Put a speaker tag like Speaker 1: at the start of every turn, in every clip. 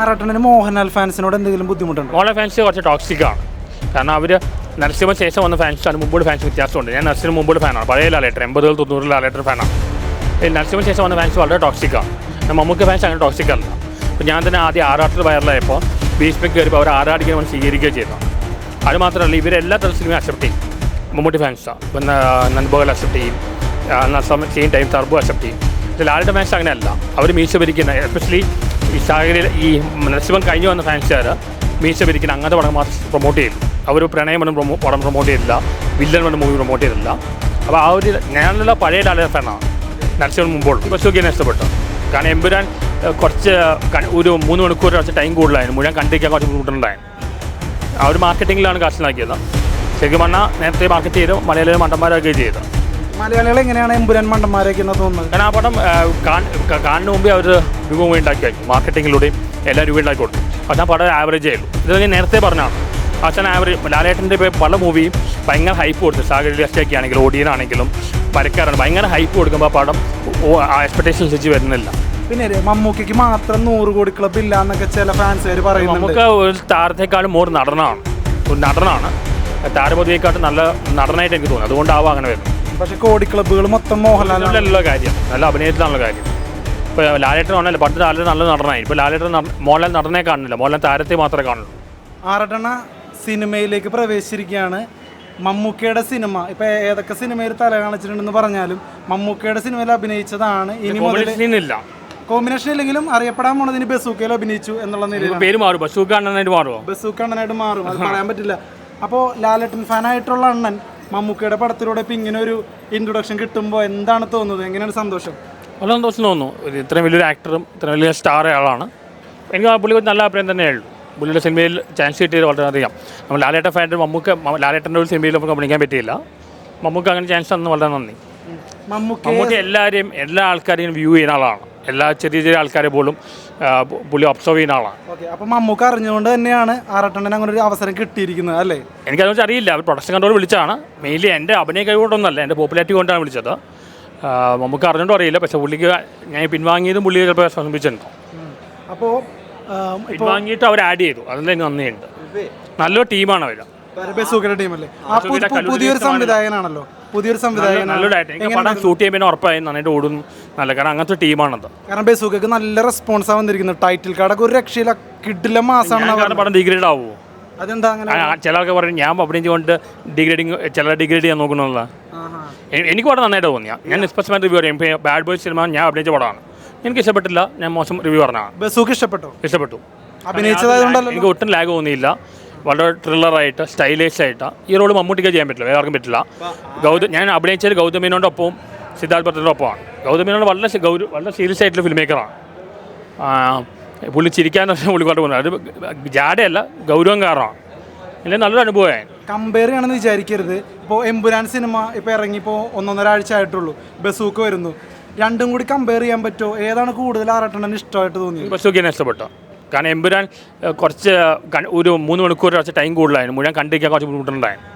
Speaker 1: ആറാട്ടണ്ണന് മോഹൻലാൽ ഫാൻസിനോട് എന്തെങ്കിലും ബുദ്ധിമുട്ടുണ്ടോ?
Speaker 2: മോളെ ഫാൻസ് കുറച്ച് ടോക്സിക് ആണ് കാരണം അവർ നരസിംഹ ശേഷം വന്ന ഫാൻസാണ് മുമ്പോട്ട് ഫാൻസ് വ്യത്യാസമുണ്ട്. ഞാൻ നരസിംഹ മുമ്പോട്ട് ഫാനാണ് പഴയ ലാലേട്ടർ എൺപതുകൾ തൊണ്ണൂറിൽ ലാലേറ്റർ ഫാനാണ് നരസിംഹ ശേഷം വന്ന ഫാൻസ് വളരെ ടോക്സിക് ആണ് മമ്മൂക്ക ഫാൻസ് അങ്ങനെ ടോക്സിക് അല്ല. അപ്പോൾ ഞാൻ തന്നെ ആദ്യം ആറാട്ടിൽ വൈറലായപ്പോൾ ഭീഷ്മയ്ക്ക് കയറിയപ്പോൾ അവർ വേണ്ടി സ്വീകരിക്കുകയും ചെയ്തു. അത് മാത്രമല്ല ഇവരെല്ലാ തരം സിനിമയും അക്സെപ്റ്റ് ചെയ്യും. മമ്മൂട്ടി ഫാൻസാണ് പിന്നെ നൻബോഗൽ അക്സെപ്റ്റ് ചെയ്യും. സെയിം ടൈം ടർബോ അക്സെപ്റ്റ് ചെയ്യും. ലാലിന്റെ ഫാൻസ് അങ്ങനെയല്ല. അവർ മീശ ഭരിക്കുന്ന എസ്പെഷ്യലി ഈ സാഹചര്യം ഈ നരസിംഹം കഴിഞ്ഞു വന്ന ഫാൻസുകാർ മീശ പിരിക്കുന്ന അങ്ങനത്തെ പടം മാത്രം പ്രൊമോട്ട് ചെയ്തു അവർ പ്രണയം പടം പ്രൊമോ പടം പ്രൊമോട്ട് ചെയ്തില്ല. വില്ലൻ പടം മൂവി പ്രൊമോട്ട് ചെയ്തില്ല. അപ്പോൾ ആ ഒരു ഞാനുള്ള പഴയ ലാലിന്റെ ഫാനാണ് നരസിംഹം മുമ്പോൾ പക്ഷേ ഒക്കെ നഷ്ടപ്പെട്ടു കാരണം എമ്പുരാൻ കുറച്ച് ഒരു മൂന്ന് മണിക്കൂർ കുറച്ച് ടൈം കൂടുതലായിരുന്നു മുഴുവൻ കണ്ടിരിക്കാൻ കുറച്ച് ബുദ്ധിമുട്ടുണ്ടായിരുന്നു ആ ഒരു മാർക്കറ്റിങ്ങിലാണ് കാശിലാക്കിയത്. ശരിക്കും പറഞ്ഞാൽ നേരത്തെ മാർക്കറ്റ് ചെയ്ത് മലയാളികൾ മണ്ടന്മാരാക്കുകയും ചെയ്തു.
Speaker 1: മലയാളികൾ എങ്ങനെയാണ് എമ്പുരാൻ മണ്ടന്മാരേക്കുന്നത് തോന്നുന്നത്?
Speaker 2: കാരണം ആ പടം കാണുന്ന മുമ്പേ അവർ രൂപ ഉണ്ടാക്കി കഴിഞ്ഞു മാർക്കറ്റിങ്ങിലൂടെയും എല്ലാം രൂപ ഉണ്ടാക്കി കൊടുത്തു. പക്ഷേ ആ പടം ആവറേജ് ആയിരുന്നു ഇത് ഞാൻ നേരത്തെ പറഞ്ഞാണ് അച്ഛൻ ആവറേജ് ലാലേട്ടന്റെ പല മൂവിയും ഭയങ്കര ഹൈപ്പ് കൊടുത്തു. സാഗരിലൊക്കെ ആണെങ്കിലും ഓഡിയനാണെങ്കിലും പരക്കാറാണ് ഭയങ്കര ഹൈപ്പ് കൊടുക്കുമ്പോൾ ആ പടം എക്സ്പെക്ടേഷൻ വെച്ച് വരുന്നില്ല.
Speaker 1: പിന്നെ മമ്മൂക്കിക്ക് മമ്മൂക്കയ്ക്ക് മാത്രം നൂറ് കോടി ക്ലബ് ഇല്ല എന്നൊക്കെ ചില ഫാൻസുകാർ പറയുന്നു
Speaker 2: നമുക്ക് ഒരു താരത്തെക്കാളും മോർ നടനാണ്. ഒരു നടനാണ്. താരപതിയെക്കാട്ടും നല്ല നടനായിട്ട് എനിക്ക് തോന്നുന്നു. അതുകൊണ്ടാവാം അങ്ങനെ വരുന്നത്.
Speaker 1: പക്ഷെ കോടി ക്ലബ്ബുകൾ മൊത്തം
Speaker 2: മോഹൻലാലിനുള്ള കാര്യം. നല്ല അഭിനയത്തിലാണുള്ള കാര്യം. ഇപ്പോൾ ലാലേട്ടൻ ആണല്ലോ പണ്ട് ലാലേട്ടൻ നല്ല നടനായി. ഇപ്പോൾ ലാലേട്ടൻ മോഹൻലാൽ നടനെ കാണുന്നില്ല. മോഹൻലാൽ താരത്തെ മാത്രമേ കാണുള്ളൂ.
Speaker 1: ആറട്ടണ സിനിമയിലേക്ക് പ്രവേശിച്ചിരിക്കുകയാണ്. മമ്മൂക്കയുടെ സിനിമ ഇപ്പൊ ഏതൊക്കെ സിനിമയിൽ തല കാണിച്ചിട്ടുണ്ടെന്ന് പറഞ്ഞാലും മമ്മൂക്കയുടെ സിനിമയിൽ അഭിനയിച്ചതാണ്. ഇനി മുതൽ
Speaker 2: കോമ്പിനേഷൻ
Speaker 1: ഇല്ലെങ്കിലും അറിയപ്പെടാൻ പോണത് ഇനി ബസൂക്കയിൽ അഭിനയിച്ചു എന്നുള്ള നിലയിൽ
Speaker 2: പേര് മാറും. ബസൂക്ക അണ്ണനായിട്ട് മാറും
Speaker 1: ബസൂക്ക അണ്ണനായിട്ട് മാറും. അത് പറയാൻ പറ്റില്ല. അപ്പോൾ ലാലട്ടൻ ഫാനായിട്ടുള്ള അണ്ണൻ മമ്മൂക്കയുടെ പടത്തിലൂടെ ഇപ്പം ഇങ്ങനെ ഒരു ഇൻട്രൊഡക്ഷൻ കിട്ടുമ്പോൾ എന്താണ് തോന്നുന്നത്? എങ്ങനെയാണ് സന്തോഷം?
Speaker 2: നല്ല സന്തോഷം തോന്നുന്നു. ഇത്രയും വലിയൊരു ആക്ടറും ഇത്രയും വലിയ സ്റ്റാർ ആളാണ്. എനിക്ക് ആ പുള്ളി നല്ല അഭിപ്രായം തന്നെയുള്ളൂ പുള്ളിയുടെ സിനിമയിൽ ചാൻസ് കിട്ടിയത് വളരെ അധികം. നമ്മൾ ലാലേട്ട ഫാന്റെ മമ്മൂക്ക ലാലേട്ടന്റെ ഒരു സിനിമയിൽ നമുക്ക് അഭിനയിക്കാൻ പറ്റിയില്ല. മമ്മൂക്ക് അങ്ങനെ ചാൻസ് തന്നു വളരെ നന്ദി.
Speaker 1: മമ്മൂക്ക
Speaker 2: എല്ലാവരെയും എല്ലാ ആൾക്കാരെയും വ്യൂ ചെയ്യുന്ന ആളാണ്. എല്ലാ ചെറിയ ചെറിയ ആൾക്കാരെ പോലും പുള്ളി ഒബ്സർവ് ചെയ്യുന്ന ആളാണ്.
Speaker 1: ഓക്കെ അപ്പോൾ മമ്മൂക്ക അറിഞ്ഞുകൊണ്ട് തന്നെയാണ് ആറട്ടണ്ണൻ അങ്ങനെ ഒരു അവസരം കിട്ടിയിരിക്കുന്നത് അല്ലേ?
Speaker 2: എനിക്ക് വെച്ചാൽ അറിയില്ല. അവർ പ്രൊഡക്ഷൻ കൺട്രോൾ വിളിച്ചാണ് മെയിൻലി എന്റെ അഭിനയ കഴിവുകൊണ്ടൊന്നല്ല എന്റെ പോപ്പുലാരിറ്റി കൊണ്ടാണ് വിളിച്ചത്. നമുക്ക് അറിഞ്ഞിട്ടും അറിയില്ല. പക്ഷേ പുള്ളിക്ക് ഞാൻ പിൻവാങ്ങിയതും പുള്ളി ചിലപ്പോൾ ശ്രമിച്ചിട്ടുണ്ടോ
Speaker 1: അപ്പോൾ
Speaker 2: പിൻവാങ്ങിയിട്ട് അവർ ആഡ് ചെയ്തു. അതിൽ നന്ദിയുണ്ട്. നല്ലൊരു ടീമാണ് അവർ
Speaker 1: ടീമല്ലേ പുതിയൊരു സംവിധായകനാണല്ലോ. പുതിയൊരു സംവിധായകൻ
Speaker 2: നല്ലൊരു പടം ഷൂട്ട് ചെയ്യുമ്പോൾ ഉറപ്പായി. നന്നായിട്ട് ഓടും നല്ല കാരണം അങ്ങനത്തെ ടീമാണത്.
Speaker 1: കാരണം ബസൂക്കക്ക് നല്ല റെസ്പോൺസ് ആ വന്നിരിക്കുന്നത്. ടൈറ്റിൽ കാർഡൊക്കെ ഒരു രക്ഷയില്ല. കിഡിലെ മാസമാണ്
Speaker 2: പടം ഡിഗ്രേഡ് ആവുമോ
Speaker 1: അതെന്താ
Speaker 2: ചില ആൾക്കാർ പറയും ഞാൻ അഭിനയിച്ചുകൊണ്ട് ഡിഗ്രേഡിങ് ചില ഡിഗ്രേഡ് ചെയ്യാൻ നോക്കണമെന്നുള്ള. എ- എനിക്ക് പടം നന്നായിട്ട് തോന്നിയ ഞാൻ നിഷ്പക്ഷമായിട്ട് റിവ്യൂ പറയും ബാഡ് ബോയ്സ് സിനിമ ഞാൻ അഭിനയിച്ച പടമാണ്. എനിക്ക് ഇഷ്ടപ്പെട്ടില്ല. ഞാൻ മോശം റിവ്യൂ പറഞ്ഞാണ്
Speaker 1: ബസൂക്ക് ഇഷ്ടപ്പെട്ടു?
Speaker 2: ഇഷ്ടപ്പെട്ടു.
Speaker 1: അഭിനയിച്ചതായതുകൊണ്ടല്ലോ
Speaker 2: എനിക്ക് ഒട്ടും ലാഗ് തോന്നിയില്ല വളരെ ത്രില്ലറായിട്ട് സ്റ്റൈലിഷ് ആയിട്ട് ഈ റോൾ മമ്മൂട്ടിക്ക് ചെയ്യാൻ പറ്റില്ല വേറെ ആർക്കും പറ്റില്ല. ഗൗതം ഞാൻ അഭിനയിച്ചത് ഗൗതമേനോന്റെ ഒപ്പവും സിദ്ധാർത്ഥ് ഭട്ടിന്റെ ഒപ്പമാണ് ഗൗതമേനോട് വളരെ സി- ഗൗര വളരെ സീരിയസ് ആയിട്ടുള്ള ഫിലിം മേക്കറാണ് പുള്ളി ചിരിക്കാൻ തന്നെ പുള്ളി കൊണ്ട് പോകുന്നത്. അത് ജാടയല്ല ഗൗരവം കാരണമാണ് എന്റെ നല്ലൊരു അനുഭവമായി.
Speaker 1: കമ്പയർ ചെയ്യണമെന്ന് വിചാരിക്കരുത്. ഇപ്പോൾ എമ്പുരാൻ സിനിമ ഇപ്പോൾ ഇറങ്ങിപ്പോൾ ഒന്നൊന്നര ആഴ്ച ആയിട്ടുള്ളൂ. ബസൂക്ക് വരുന്നു. രണ്ടും കൂടി കമ്പയർ ചെയ്യാൻ പറ്റുമോ? ഏതാണ് കൂടുതൽ ആറട്ടെണ്ണന് ഇഷ്ടമായിട്ട് തോന്നിയത്?
Speaker 2: ബസൂക്കിനെ ഇഷ്ടപ്പെട്ടു. കാരണം എമ്പുരാൻ കുറച്ച് ഒരു മൂന്ന് മണിക്കൂർ കുറച്ച് ടൈം കൂടുതലായിരുന്നു. മുഴുവൻ കണ്ടിരിക്കാൻ കുറച്ച് ബുദ്ധിമുട്ടുണ്ടായിരുന്നു.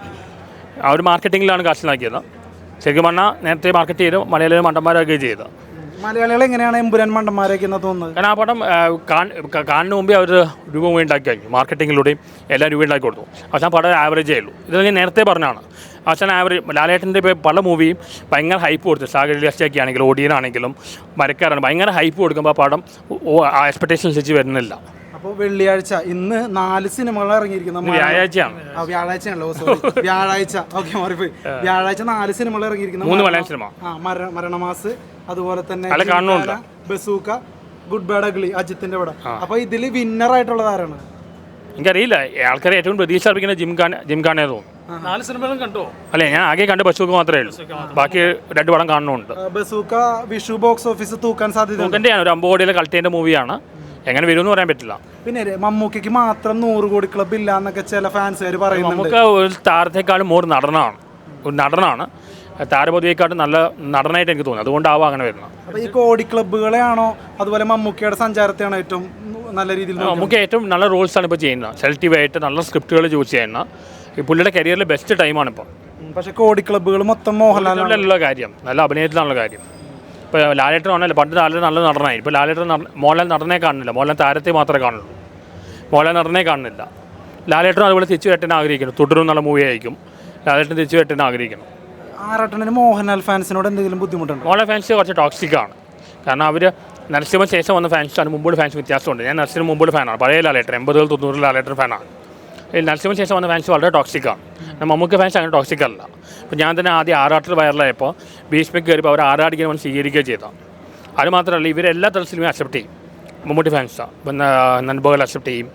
Speaker 2: ആ ഒരു മാർക്കറ്റിങ്ങിലാണ് കാശ് കാശിലാക്കിയത് ശരിക്കും പറഞ്ഞാൽ നേരത്തെ മാർക്കറ്റ് ചെയ്ത് മലയാളികൾ മണ്ടന്മാരാക്കുകയും ചെയ്തു.
Speaker 1: മലയാളികൾ എങ്ങനെയാണ് എമ്പുരാൻ മണ്ടന്മാരൊക്കെ തോന്നുന്നത്?
Speaker 2: കാരണം ആ പടം കാണുന്ന മുമ്പേ അവർ രൂപ ഉണ്ടാക്കി മാർക്കറ്റിങ്ങിലൂടെയും എല്ലാം രൂപ ഉണ്ടാക്കി കൊടുത്തു. പക്ഷേ ആ പടം ആവറേജ് ആയുള്ളൂ. ഇത് ഞാൻ നേരത്തെ പറഞ്ഞാണ് അച്ഛൻ ആവറേജ് ലാലേട്ടന്റെ പല മൂവിയും ഭയങ്കര ഹൈപ്പ് കൊടുത്തു. സാഗരിലൊക്കെ ആണെങ്കിലും ഓഡിയനാണെങ്കിലും മരക്കാരാണ് ഭയങ്കര ഹൈപ്പ് കൊടുക്കുമ്പോൾ ആ പടം എക്സ്പെക്ടേഷൻ വെച്ച് വരുന്നില്ല.
Speaker 1: അപ്പോൾ വെള്ളിയാഴ്ച ഇന്ന് നാല് സിനിമകൾ ഇറങ്ങിയിരിക്കുന്നു
Speaker 2: വ്യാഴാഴ്ചയാണ്.
Speaker 1: ആ വ്യാഴാഴ്ചയാണല്ലോ സോറി വ്യാഴാഴ്ച. ഓക്കെ മാറിപ്പോയി. വ്യാഴാഴ്ച നാല് സിനിമകൾ ഇറങ്ങിയിരിക്കുന്നു
Speaker 2: മൂന്ന് മലയാളം സിനിമ.
Speaker 1: ആ മര- മരണമാസ് അതുപോലെ തന്നെ ബസൂക്ക ഗുഡ് ബാഡ് അഗ്ലി അജിത്തിന്റെ പടം. അപ്പൊ ഇതിൽ വിന്നർ ആയിട്ടുള്ളത് ആരാണ്?
Speaker 2: എനിക്കറിയില്ല. ആൾക്കാരെ ഏറ്റവും പ്രതീക്ഷ അർപ്പിക്കുന്ന ജിംഖാൻ ജിംഖാനെ തോന്നുന്നു.
Speaker 3: നാല് സിനിമകളും കണ്ടോ?
Speaker 2: അല്ലേ ഞാൻ ആകെ കണ്ട ബസൂക്ക മാത്രമേ ഉള്ളൂ. ബാക്കി രണ്ട് പടം കാണുന്നുണ്ട്
Speaker 1: ബസൂക്ക വിഷു ബോക്സ് ഓഫീസ് തൂക്കാൻ സാധ്യത
Speaker 2: തൂക്കന്റെയാണ് ഒരു അമ്പോടിയിലെ കളക്ടേന്റെ മൂവിയാണ്. എങ്ങനെ വരുമെന്ന് പറയാൻ പറ്റില്ല.
Speaker 1: പിന്നെ മമ്മൂക്കയ്ക്ക് മാത്രം നൂറ് കോടി ക്ലബ് ഇല്ല എന്നൊക്കെ ചില ഫാൻസുകാർ പറയുന്നുണ്ട്.
Speaker 2: നമുക്ക് ഒരു താരത്തെക്കാളും മോർ നടനാണ്. ഒരു നടനാണ്. താരപതിയെക്കാട്ടും നല്ല നടനായിട്ട് എനിക്ക് തോന്നുന്നു. അതുകൊണ്ടാവും അങ്ങനെ വരുന്നത്.
Speaker 1: അപ്പോൾ ഈ കോടി ക്ലബ്ബുകളെയാണോ അതുപോലെ മമ്മൂക്കയുടെ സഞ്ചാരത്തെയാണ് ഏറ്റവും നല്ല രീതിയിൽ?
Speaker 2: നമുക്ക് ഏറ്റവും നല്ല റോൾസാണ് ഇപ്പോൾ ചെയ്യുന്നത്. സെലക്റ്റീവായിട്ട് നല്ല സ്ക്രിപ്റ്റുകൾ ചൂസ് ചെയ്യുന്ന പുള്ളിയുടെ കരിയറിലെ ബെസ്റ്റ് ടൈമാണ് ഇപ്പോൾ
Speaker 1: പക്ഷേ കോടി ക്ലബ്ബുകൾ മൊത്തം
Speaker 2: മോഹൻലാലിനുള്ള കാര്യം. നല്ല അഭിനയത്തിലാണുള്ള കാര്യം. ഇപ്പോൾ ലാലേട്ടൻ ആണല്ലോ പണ്ട് ലാലേട്ടൻ നല്ല നടനായി. ഇപ്പോൾ ലാലേട്ടൻ മോഹൻലാൽ നടനെ കാണുന്നില്ല. മോഹൻലാൽ താരത്തെ മാത്രമേ കാണുള്ളൂ. മോഹൻലാൽ നടനെ കാണുന്നില്ല. ലാലേട്ടൻ അതുപോലെ തിരിച്ചു കെട്ടാൻ ആഗ്രഹിക്കുന്നു. തുടരും നല്ല മൂവി ആയിരിക്കും. ലാലേട്ടൻ തിരിച്ചു കെട്ടാൻ ആഗ്രഹിക്കുന്നു.
Speaker 1: ആറാട്ടണ്ണന് മോഹൻലാൽ ഫാൻസിനോട് എന്തെങ്കിലും ബുദ്ധിമുട്ടുണ്ട്?
Speaker 2: മോഹൻലാൽ ഫാൻസ് കുറച്ച് ടോക്സിക് ആണ്. കാരണം അവർ നരസിംഹ ശേഷം വന്ന ഫാൻസാണ് മുമ്പോട് ഫാൻസ് വ്യത്യാസമുണ്ട്. ഞാൻ നരസിംഹ മുമ്പോട് ഫാനാണ് പഴയ ലാലേട്ടൻ എൺപതുകൾ തൊണ്ണൂറിൽ ലാലേട്ടൻ ഫാനാണ് നരസിംഹ ശേഷം വന്ന ഫാൻസ് വളരെ ടോക്സിക്കാണ് മമ്മൂക്ക ഫാൻസ് അങ്ങനെ ടോക്സിക് അല്ല. അപ്പോൾ ഞാൻ തന്നെ ആദ്യം ആറാട്ടിൽ വൈറലായപ്പോൾ ഭീഷ്മയ്ക്ക് കയറിയപ്പോൾ അവർ ആറാടിക്കാൻ വന്ന് സ്വീകരിക്കുകയും ചെയ്തു. അത് മാത്രമല്ല ഇവരെല്ലാ തരം സിനിമയും അക്സെപ്റ്റ് ചെയ്യും. മമ്മൂട്ടി ഫാൻസാണ് ഇപ്പം നൻബോകൾ അക്സെപ്റ്റ് ചെയ്യും.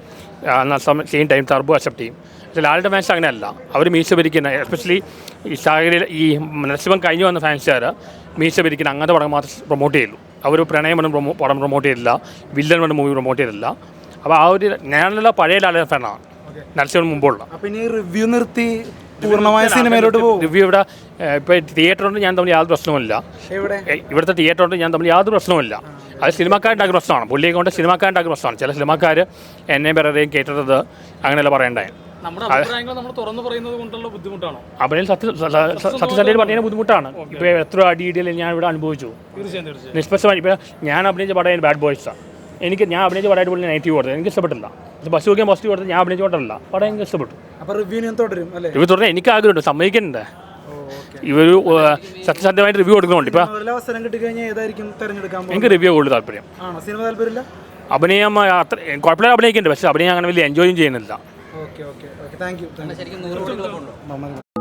Speaker 2: സെയിം ടൈം ടർബോ അക്സെപ്റ്റ് ചെയ്യും. പക്ഷേ ലാലിന്റെ ഫാൻസ് അങ്ങനെയല്ല. അവർ മീശ ഭരിക്കുന്ന എസ്പെഷ്യലി ഈ സാഹചര്യം ഈ നരസിംഹം കഴിഞ്ഞു വന്ന ഫാൻസുകാർ മീശ ഭരിക്കുന്ന അങ്ങനത്തെ പടം മാത്രം പ്രൊമോട്ട് ചെയ്യുള്ളൂ. അവർ പ്രണയം വേണം പ്രൊമോ പടം പ്രൊമോട്ട് ചെയ്തില്ല. വില്ലൻ വേണം മൂവി പ്രൊമോട്ട് ചെയ്തില്ല. അപ്പോൾ ആ ഒരു ഞാനുള്ള പഴയ ലാലിന്റെ ഫാനാണ് നരസിംഹം മുമ്പുള്ള.
Speaker 1: അപ്പൊ ഇനി റിവ്യൂ നിർത്തി പൂർണമായ സിനിമയിലോട്ട് പോകും.
Speaker 2: റിവ്യൂ ഇവിടെ ഇപ്പോൾ തിയേറ്ററുണ്ട് ഞാൻ തമ്മിൽ യാതൊരു പ്രശ്നവുമില്ല.
Speaker 1: ഇവിടുത്തെ
Speaker 2: തിയേറ്റർ ഇവിടുത്തെ തിയേറ്ററുണ്ട് ഞാൻ തമ്മിൽ യാതൊരു പ്രശ്നവുമില്ല. അത് സിനിമാക്കാരുണ്ടാക്കിയ പ്രശ്നമാണ്. പുള്ളിയെ കൊണ്ട് സിനിമാക്കാരുണ്ടാക്കിയ പ്രശ്നമാണ്. ചില സിനിമാക്കാർ എന്നെ പറയുകയും കേട്ടത് അങ്ങനെയല്ല പറയണ്ടേ അഭിനയം സത്യസന്ധയിൽ പറഞ്ഞതിന് ബുദ്ധിമുട്ടാണ്. ഇപ്പോൾ എത്ര അടിയിടിയിൽ ഞാൻ ഇവിടെ അനുഭവിച്ചു. നിഷ്പക്ഷമായി ഇപ്പോൾ ഞാൻ അഭിനയിച്ച പടം ബാഡ് ബോയ്സാണ് എനിക്ക് ഞാൻ അഭിനയിച്ച പടമായിട്ട് പുള്ളി നെഗറ്റീവ് കൊടുത്തത്. എനിക്ക് ഇഷ്ടപ്പെട്ടില്ല. ഇത് ബസ് നോക്കിയാൽ ബസ് കൊടുത്ത് ഞാൻ അഭിനയിച്ച പടമല്ല പടം എനിക്ക് ഇഷ്ടപ്പെട്ടു.
Speaker 1: അപ്പോൾ റിവ്യൂ തുടരും അല്ലേ?
Speaker 2: റിവ്യൂ തുടർന്ന് എനിക്ക് ആഗ്രഹമുണ്ട്. സമ്മതിക്കുന്നുണ്ട് ഇവർ സത്യസന്ധമായിട്ട് റിവ്യൂ കൊടുക്കുന്നുണ്ട്
Speaker 1: സിനിമകളിൽ അവസരം കിട്ടിക്കഴിഞ്ഞാൽ ഏതായിരിക്കും തിരഞ്ഞെടുക്കാൻ
Speaker 2: എനിക്ക് റിവ്യൂ കൂടുതൽ താല്പര്യം.
Speaker 1: ആണോ? സിനിമ താല്പര്യമില്ല?
Speaker 2: അഭിനയം അത്ര കുഴപ്പമില്ല അഭിനയിക്കുന്നുണ്ട് പക്ഷേ അഭിനയം അങ്ങനെ വലിയ എൻജോയും ചെയ്യുന്നില്ല.
Speaker 1: Okay okay okay. Thank you thank you